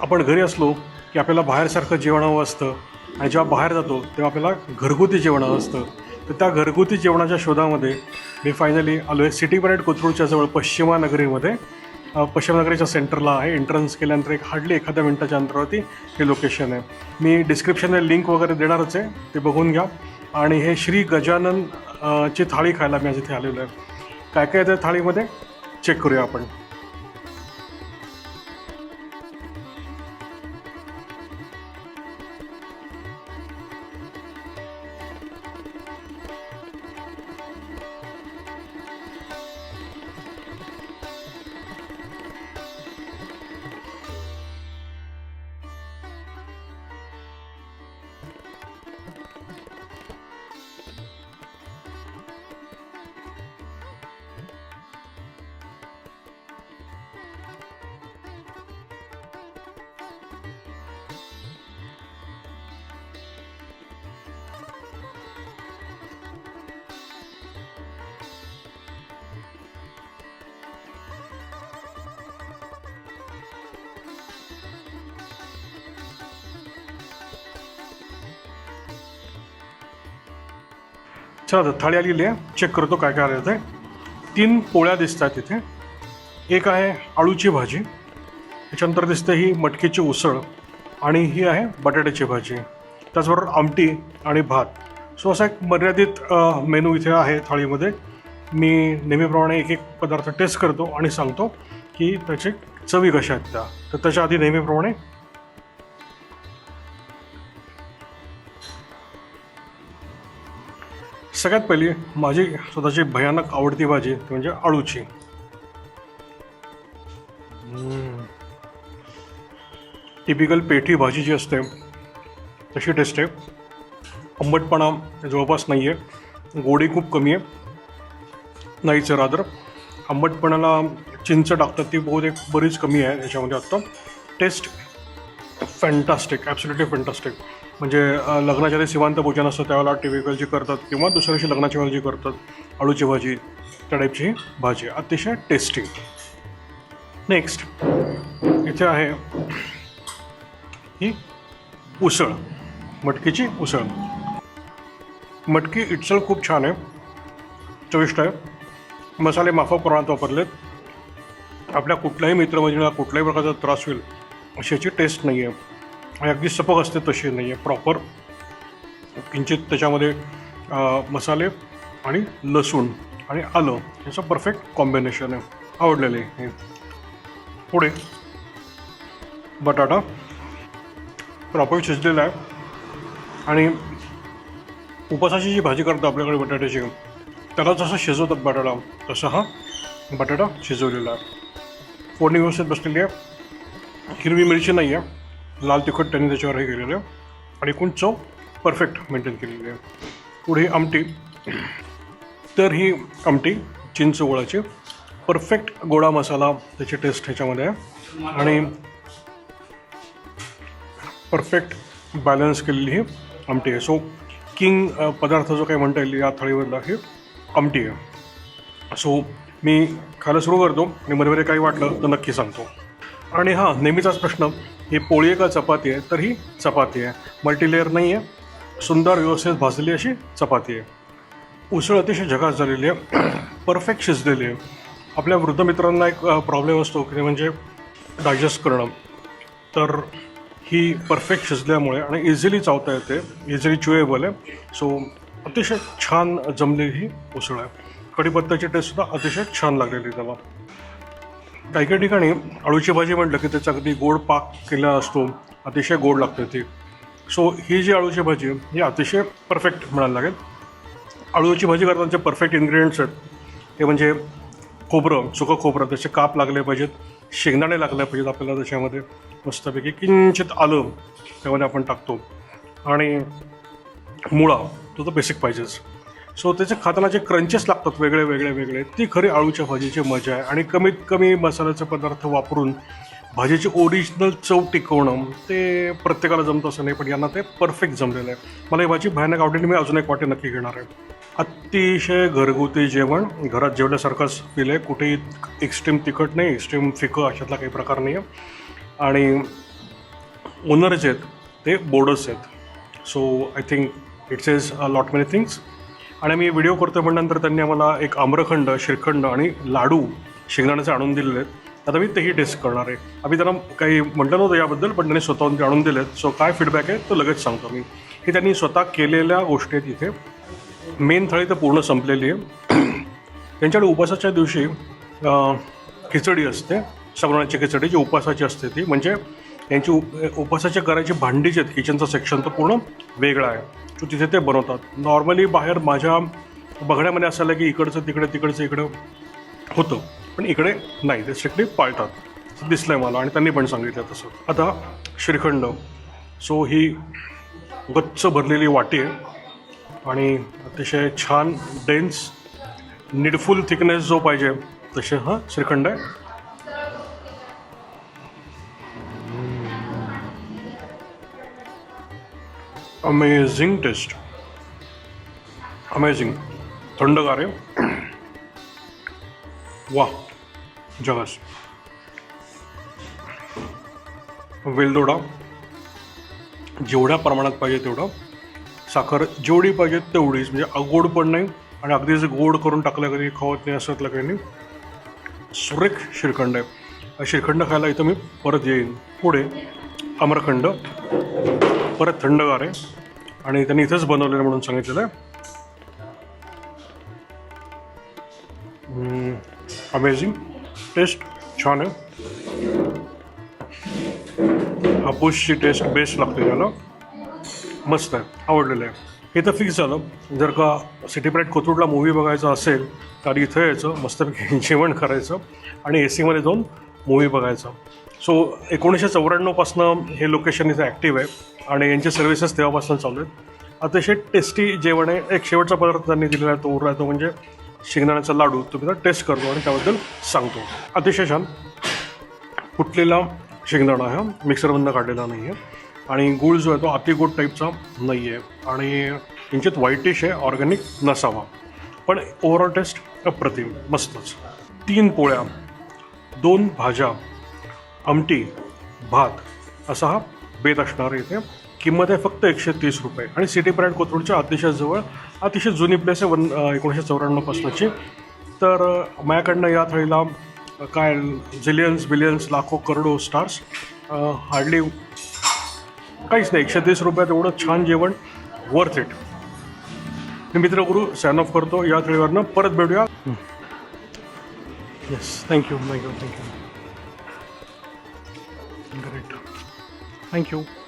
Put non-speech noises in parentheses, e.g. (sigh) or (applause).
आपण घरी असलो की आपल्याला बाहेरसारखं जेवण हवं असतं आणि जेव्हा बाहेर जातो तेव्हा आपल्याला घरगुती जेवण हवं असतं. तर त्या घरगुती जेवणाच्या शोधामध्ये मी फायनली आलो आहे सिटी पॅरेड कोथरूडच्या जवळ पश्चिमा नगरीमध्ये. पश्चिम नगरीच्या सेंटरला आहे. एंट्रन्स केल्यानंतर एक हार्डली एखाद्या मिनटाच्या अंतरावरती हे लोकेशन आहे. मी डिस्क्रिप्शनला लिंक वगैरे देणारच आहे. ते बघून घ्या. आणि हे श्री गजानन ची थाळी खायला मी आज इथे आलेलो आहे. काय काय त्या थाळीमध्ये? चेक करूया आपण. चला थाळी आलेली आहे. चेक करतो काय काय आलं ते तीन पोळ्या दिसत आहेत तिथे एक आहे आळूची भाजी. त्याच्यानंतर दिसते ही मटकीची उसळ. आणि ही आहे बटाट्याची भाजी. त्याचबरोबर आमटी आणि भात. सो असा एक मर्यादित मेनू इथे आहे थाळीमध्ये. मी नेहमीप्रमाणे एक एक पदार्थ टेस्ट करतो आणि सांगतो की त्याचे चवी कशा आहेत त्या. तर त्याच्या आधी नेहमीप्रमाणे सगळ्यात पहिली माझी स्वतःची भयानक आवडती भाजी ती म्हणजे आळूची. टिपिकल पेठी भाजी जी असते तशी टेस्ट आहे. आंबटपणा जवळपास नाही आहे गोडी खूप कमी आहे. नाहीच रादर आंबटपणाला चिंच टाकतात ती बहुतेक बरीच कमी आहे याच्यामध्ये आत्ता टेस्ट फॅन्टास्टिक ॲब्सोल्युटली फॅन्टास्टिक म्हणजे लग्नाच्या आधी सिवांत भोजन असतं त्यावेळेला टिपिकल जी करतात किंवा दुसऱ्या दिवशी लग्नाच्या वेळेला जी करतात आळूची भाजी त्या टाईपची ही भाजी. अतिशय टेस्टी. नेक्स्ट इथे आहे ही उसळ मटकीची उसळ. मटकी इटसळ खूप छान आहे. चविष्ट आहे. मसाले माफक प्रमाणात वापरलेत. आपल्या कुठल्याही मित्रमैत्रिणीला कुठल्याही प्रकारचा त्रास होईल अशी याची टेस्ट नाही आहे अगदी सपक असते तशी नाही आहे प्रॉपर किंचित त्याच्यामध्ये मसाले आणि लसूण आणि आलं याचं परफेक्ट कॉम्बिनेशन आहे. आवडलेलं हे. पुढे. बटाटा. प्रॉपर शिजलेला आहे. आणि उपासाची जी भाजी करतो आपल्याकडे बटाट्याची त्याला जसं शिजवतात बटाटा तसा हा बटाटा शिजवलेला आहे. फोडणी व्यवस्थित बसलेली आहे. हिरवी मिरची नाही आहे लाल तिखट त्यांनी त्याच्यावर हे केलेलं आहे. आणि एकूण चव परफेक्ट मेंटेन केलेली आहे. पुढे आमटी. तर ही आमटी चिंच गोळाची. परफेक्ट गोडा मसाला त्याची टेस्ट ह्याच्यामध्ये आहे. आणि परफेक्ट बॅलन्स केलेली ही आमटी आहे. सो किंग पदार्थ जो काही म्हणता येईल या थाळीवरला ही आमटी आहे. सो मी खायला सुरू करतो आणि मध्ये मध्ये काही वाटलं तर नक्की सांगतो. आणि हां नेहमीचाच प्रश्न. ही पोळी आहे का चपाती आहे तर ही चपाती आहे. मल्टीलेअर नाही आहे. सुंदर व्यवस्थित भाजलेली अशी चपाती आहे. उसळ अतिशय झकास झालेली आहे. परफेक्ट शिजलेली आहे. आपल्या वृद्ध मित्रांना एक प्रॉब्लेम असतो की म्हणजे डायजेस्ट करणं. तर ही परफेक्ट शिजल्यामुळे आणि इझिली चावता येते इझिली च्युएबल आहे. सो अतिशय छान जमलेली ही उसळ आहे. कढीपत्त्याची टेस्टसुद्धा अतिशय छान लागलेली त्याला. काही काही ठिकाणी अळूची भाजी म्हटलं की त्याचा अगदी गोड पाक केला असतो अतिशय गोड लागते ती. सो ही जी अळूची भाजी आहे ही अतिशय परफेक्ट म्हणायला लागेल. अळूची भाजी करताना जे परफेक्ट इन्ग्रेडियंट्स आहेत ते म्हणजे खोबरं सुकं खोबरं त्याचे काप लागले पाहिजेत शेंगदाणे लागले पाहिजेत आपल्याला त्याच्यामध्ये. मस्तपैकी किंचित आलं त्यामध्ये आपण टाकतो. आणि मुळा तो तर बेसिक पाहिजेच. सो त्याचे खाताना जे क्रंचेस लागतात वेगळे वेगळे वेगळे ती खरी आळूच्या भाजीची मजा आहे. आणि कमीत कमी मसाल्याचे पदार्थ वापरून भाजीची ओरिजिनल चव टिकवणं ते प्रत्येकाला जमतं असं नाही पण यांना ते परफेक्ट जमलेलं आहे. मला ही भाजी भयानक आवडली मी अजून एक वाटे नक्की घेणार आहे. अतिशय घरगुती जेवण घरात जेवल्यासारखंच फील आहे. कुठेही एक्स्ट्रीम तिखट नाही एक्स्ट्रीम फिकं अशातला काही प्रकार नाही आहे आणि ओनर जे आहेत ते बोर्डर्स आहेत. So I think it's is a lot many things आणि मी व्हिडिओ करतो म्हटल्यानंतर त्यांनी आम्हाला एक आम्रखंड श्रीखंड आणि लाडू शेंगदाण्याचे आणून दिलेले आहेत. आता मी तेही टेस्ट करणार आहे. आम्ही त्यांना काही म्हटलं नव्हतं याबद्दल पण त्यांनी स्वतःहून ते आणून दिलेत. सो काय फीडबॅक आहे तो लगेच सांगतो मी. हे त्यांनी स्वतः केलेल्या गोष्टी आहेत इथे. मेन थाळी तर पूर्ण संपलेली आहे. (clears throat) त्यांच्याकडे उपासाच्या दिवशी खिचडी असते. सगळ्यांची खिचडी जी उपासाची असते ती. म्हणजे यांची उप उपासाच्या करायची भांडी आहेत. किचनचं सेक्शन तर पूर्ण वेगळा आहे. तो तिथे ते बनवतात. नॉर्मली बाहेर माझ्या बघण्यामध्ये असं आलं की इकडचं तिकडे तिकडचं इकडं होतं. पण इकडे नाही. ते स्ट्रिक्टली पाळतात. दिसलं आहे मला आणि त्यांनी पण सांगितलं तसं. आता श्रीखंड. सो ही गच्च भरलेली वाटी आहे. आणि अतिशय छान डेन्स निडफुल थिकनेस जो पाहिजे तसे हा श्रीखंड आहे. अमेझिंग टेस्ट अमेझिंग थंडगार आहे वा जगास वेलदोडा जेवढ्या प्रमाणात पाहिजे तेवढं. साखर जेवढी पाहिजे तेवढीच. म्हणजे अगोड पण नाही आणि अगदीच गोड करून टाकलं कधी खावत नाही असं काही नाही. सुरेख श्रीखंड आहे. श्रीखंड खायला इथं मी परत येईन. पुढे अमरखंड परत थंडगार आहे आणि त्यांनी इथंच बनवलेलं म्हणून सांगितलेलं आहे. अमेझिंग टेस्ट छान आहे. हापूसची टेस्ट बेस्ट लागते त्याला. मस्त आहे आवडलेलं आहे. हे तर फिक्स झालं. जर का सिटी प्राईड कोथरूडला मूवी बघायचा असेल तर इथं यायचं मस्तपैकी (laughs) जेवण करायचं आणि ए सीमध्ये जाऊन मूवी बघायचा. सो एकोणीसशे चौऱ्याण्णवपासनं हे लोकेशन इथं ॲक्टिव्ह आहे आणि यांचे सर्व्हिसेस तेव्हापासून चालू आहेत. अतिशय टेस्टी जेवण आहे. एक शेवटचा पदार्थ त्यांनी दिलेला आहे तो उरला आहे तो म्हणजे शेंगदाण्याचा लाडू. तो मी टेस्ट करतो आणि त्याबद्दल सांगतो. अतिशय छान. फुटलेला शेंगदाणा हा मिक्सरमधनं काढलेला नाही आहे आणि गूळ जो आहे तो अति गोड टाईपचा नाही आहे आणि किंचित व्हाईटिश आहे ऑर्गॅनिक नसावा. पण ओव्हरऑल टेस्ट अप्रतिम. मस्तच. तीन पोळ्या दोन भाज्या आमटी भात असा हा बेत असणार आहे इथे. किंमत आहे फक्त एकशे तीस रुपये. आणि सिटी प्राईड कोथरूडच्या अतिशय जवळ अतिशय जुनी प्लेस आहे वन एकोणीसशे चौऱ्याण्णवपासूनची तर माझ्याकडनं या थाळीला काय झिलियन्स बिलियन्स लाखो करोडो स्टार्स हार्डली काहीच नाही. एकशे तीस रुपयात एवढं छान जेवण वर्थ इट मी मित्रगुरु साइन ऑफ करतो. या थाळीवरनं परत भेटूया. Yes thank you thank you thank you great thank you